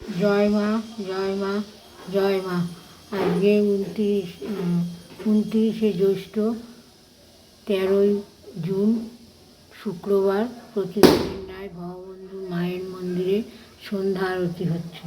জয় মা জয় মা জয় মা। আজকে উনত্রিশ উনত্রিশে জ্যৈষ্ঠ, তেরোই জুন, শুক্রবার প্রতিদিন ন্যায় ভগবন্ধু মায়ের মন্দিরে সন্ধ্যা আরতি হচ্ছে।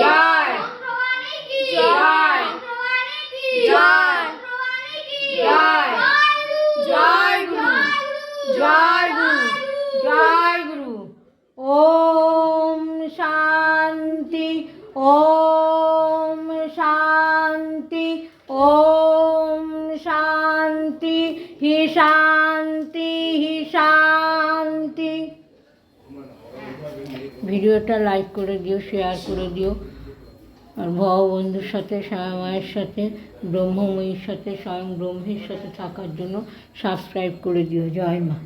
Yeah. ভিডিওটা লাইক করে দিও, শেয়ার করে দিও। আর বন্ধুর সাথে মায়ের সাথে, ব্রহ্মময়ীর সাথে, স্বয়ং ব্রহ্মের সাথে থাকার জন্য সাবস্ক্রাইব করে দিও। জয় মা।